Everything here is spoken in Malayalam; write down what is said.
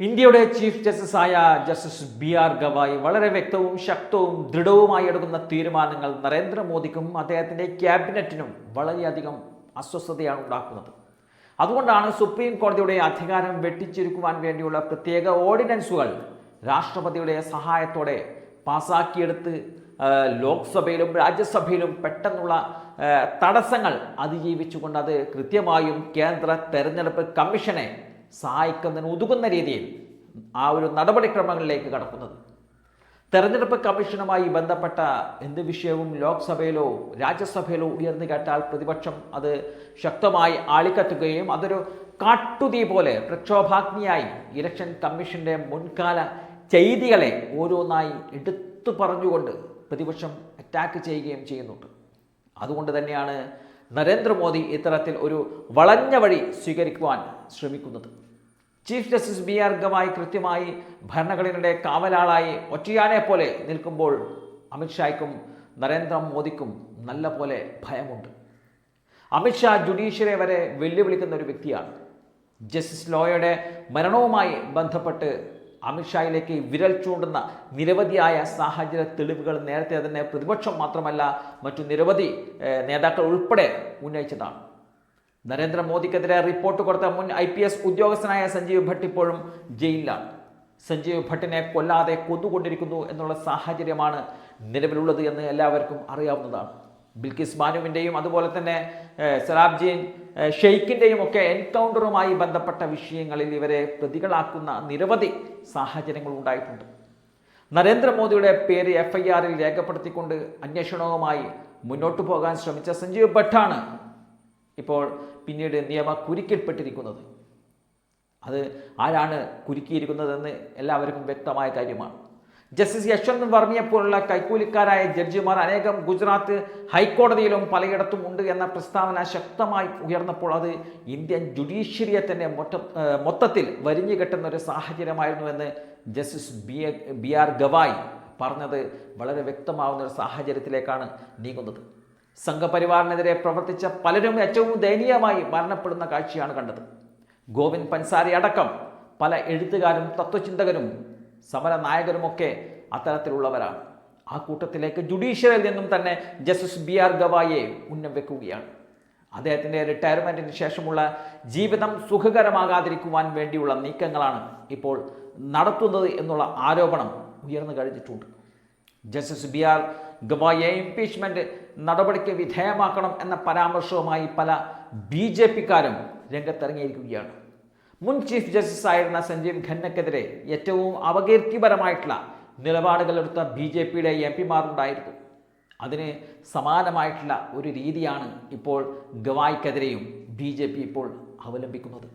ഇന്ത്യയുടെ ചീഫ് ജസ്റ്റിസ് ആയ ജസ്റ്റിസ് ബി ആർ ഗവായി വളരെ വ്യക്തവും ശക്തവും ദൃഢവുമായി എടുക്കുന്ന തീരുമാനങ്ങൾ നരേന്ദ്രമോദിക്കും അദ്ദേഹത്തിന്റെ ക്യാബിനറ്റിനും വളരെയധികം അസ്വസ്ഥതയാണ് ഉണ്ടാക്കുന്നത്. അതുകൊണ്ടാണ് സുപ്രീം കോടതിയുടെ അധികാരം വെട്ടിച്ചുരുക്കുവാൻ വേണ്ടിയുള്ള പ്രത്യേക ഓർഡിനൻസുകൾ രാഷ്ട്രപതിയുടെ സഹായത്തോടെ പാസാക്കിയെടുത്ത് ലോക്സഭയിലും രാജ്യസഭയിലും പെട്ടെന്നുള്ള തടസ്സങ്ങൾ അതിജീവിച്ചുകൊണ്ട് അത് കൃത്യമായും കേന്ദ്ര തെരഞ്ഞെടുപ്പ് കമ്മീഷനെ സഹായിക്കുന്നതിന് ഉതകുന്ന രീതിയിൽ ആ ഒരു നടപടിക്രമങ്ങളിലേക്ക് കടക്കുന്നത്. തെരഞ്ഞെടുപ്പ് കമ്മീഷനുമായി ബന്ധപ്പെട്ട എന്ത് വിഷയവും ലോക്സഭയിലോ രാജ്യസഭയിലോ ഉയർന്നു കേട്ടാൽ പ്രതിപക്ഷം അത് ശക്തമായി ആളിക്കത്തുകയും അതൊരു കാട്ടുതീ പോലെ പ്രക്ഷോഭാഗ്നിയായി ഇലക്ഷൻ കമ്മീഷന്റെ മുൻകാല ചെയ്തികളെ ഓരോന്നായി എടുത്തു പറഞ്ഞുകൊണ്ട് പ്രതിപക്ഷം അറ്റാക്ക് ചെയ്യുകയും ചെയ്യുന്നുണ്ട്. അതുകൊണ്ട് തന്നെയാണ് നരേന്ദ്രമോദി ഇത്തരത്തിൽ ഒരു വളഞ്ഞ വഴി സ്വീകരിക്കുവാൻ ശ്രമിക്കുന്നത്. Chief justice B R Gavai കൃത്യമായി ഭരണഘടനയുടെ കാവലാളായി ഒറ്റയാനെ പോലെ നിൽക്കുമ്പോൾ അമിത്ഷായ്ക്കും നരേന്ദ്രമോദിക്കും നല്ല പോലെ ഭയമുണ്ട്. അമിത്ഷാ ജുഡീഷ്യറെ വരെ വെല്ലുവിളിക്കുന്ന ഒരു വ്യക്തിയാണ്. ജസ്റ്റിസ് ലോയയുടെ മരണവുമായി ബന്ധപ്പെട്ട് അമിത്ഷായിലേക്ക് വിരൽ ചൂണ്ടുന്ന നിരവധിയായ സാഹചര്യ തെളിവുകൾ നേരത്തെ തന്നെ പ്രതിപക്ഷം മാത്രമല്ല മറ്റു നിരവധി നേതാക്കൾ ഉൾപ്പെടെ ഉന്നയിച്ചതാണ്. നരേന്ദ്രമോദിക്കെതിരെ റിപ്പോർട്ട് കൊടുത്ത മുൻ ഐ പി എസ് ഉദ്യോഗസ്ഥനായ സഞ്ജീവ് ഭട്ട് ഇപ്പോഴും ജയിലിലാണ്. സഞ്ജീവ് ഭട്ടിനെ കൊല്ലാതെ കൊന്നുകൊണ്ടിരിക്കുന്നു എന്നുള്ള സാഹചര്യമാണ് നിലവിലുള്ളത് എന്ന് എല്ലാവർക്കും അറിയാവുന്നതാണ്. ബിൽക്കിസ് ബാനുവിന്റെയും അതുപോലെ തന്നെ സലാബ്ജീൻ ഷെയ്ഖിന്റെയും ഒക്കെ എൻകൗണ്ടറുമായി ബന്ധപ്പെട്ട വിഷയങ്ങളിൽ ഇവരെ പ്രതികളാക്കുന്ന നിരവധി സാഹചര്യങ്ങൾ ഉണ്ടായിട്ടുണ്ട്. നരേന്ദ്രമോദിയുടെ പേര് എഫ് ഐ ആറിൽ രേഖപ്പെടുത്തിക്കൊണ്ട് അന്വേഷണവുമായി മുന്നോട്ടു പോകാൻ ശ്രമിച്ച സഞ്ജീവ് ഭട്ടാണ് ഇപ്പോൾ പിന്നീട് നിയമ കുരുക്കിൽപ്പെട്ടിരിക്കുന്നത്. അത് ആരാണ് കുരുക്കിയിരിക്കുന്നതെന്ന് എല്ലാവർക്കും വ്യക്തമായ കാര്യമാണ്. ജസ്റ്റിസ് യശ്വന്ത് വർമ്മയെ പോലുള്ള കൈക്കൂലിക്കാരായ ജഡ്ജിമാർ അനേകം ഗുജറാത്ത് ഹൈക്കോടതിയിലും പലയിടത്തും ഉണ്ട് എന്ന പ്രസ്താവന ശക്തമായി ഉയർന്നപ്പോൾ അത് ഇന്ത്യൻ ജുഡീഷ്യറിയെ തന്നെ മൊത്ത മൊത്തത്തിൽ വരിഞ്ഞു കെട്ടുന്ന ഒരു സാഹചര്യമായിരുന്നു എന്ന് justice B B R Gavai പറഞ്ഞത് വളരെ വ്യക്തമാവുന്ന ഒരു സാഹചര്യത്തിലേക്കാണ് നീങ്ങുന്നത്. സംഘപരിവാറിനെതിരെ പ്രവർത്തിച്ച പലരും ഏറ്റവും ദയനീയമായി മരണപ്പെടുന്ന കാഴ്ചയാണ് കണ്ടത്. ഗോവിന്ദ് പൻസാരി അടക്കം പല എഴുത്തുകാരും തത്വചിന്തകരും സമര നായകരുമൊക്കെ അത്തരത്തിലുള്ളവരാണ്. ആ കൂട്ടത്തിലേക്ക് ജുഡീഷ്യറിയിൽ നിന്നും തന്നെ ജസ്റ്റിസ് ബി ആർ ഗവായെ ഉന്നം വെക്കുകയാണ് അദ്ദേഹത്തിന്റെ റിട്ടയർമെന്റിന് ശേഷമുള്ള ജീവിതം സുഖകരമാകാതിരിക്കുവാൻ വേണ്ടിയുള്ള നീക്കങ്ങളാണ് ഇപ്പോൾ നടത്തുന്നത് എന്നുള്ള ആരോപണം ഉയർന്നു കഴിഞ്ഞിട്ടുണ്ട്. ജസ്റ്റിസ് ബി ആർ ഗവായെ ഇംപീച്ച്മെന്റ് നടപടിക്ക് വിധേയമാക്കണം എന്ന പരാമർശവുമായി പല ബി ജെ പിക്കാരും രംഗത്തിറങ്ങിയിരിക്കുകയാണ്. മുൻ ചീഫ് ജസ്റ്റിസ് ആയിരുന്ന സഞ്ജീവ് ഖന്നക്കെതിരെ ഏറ്റവും അപകീർത്തിപരമായിട്ടുള്ള നിലപാടുകൾ എടുത്ത ബി ജെ പിയുടെ എം പിമാരുണ്ടായിരുന്നു. അതിന് സമാനമായിട്ടുള്ള ഒരു രീതിയാണ് ഇപ്പോൾ ഗവായ്ക്കെതിരെയും ബി ജെ പി ഇപ്പോൾ അവലംബിക്കുന്നത്.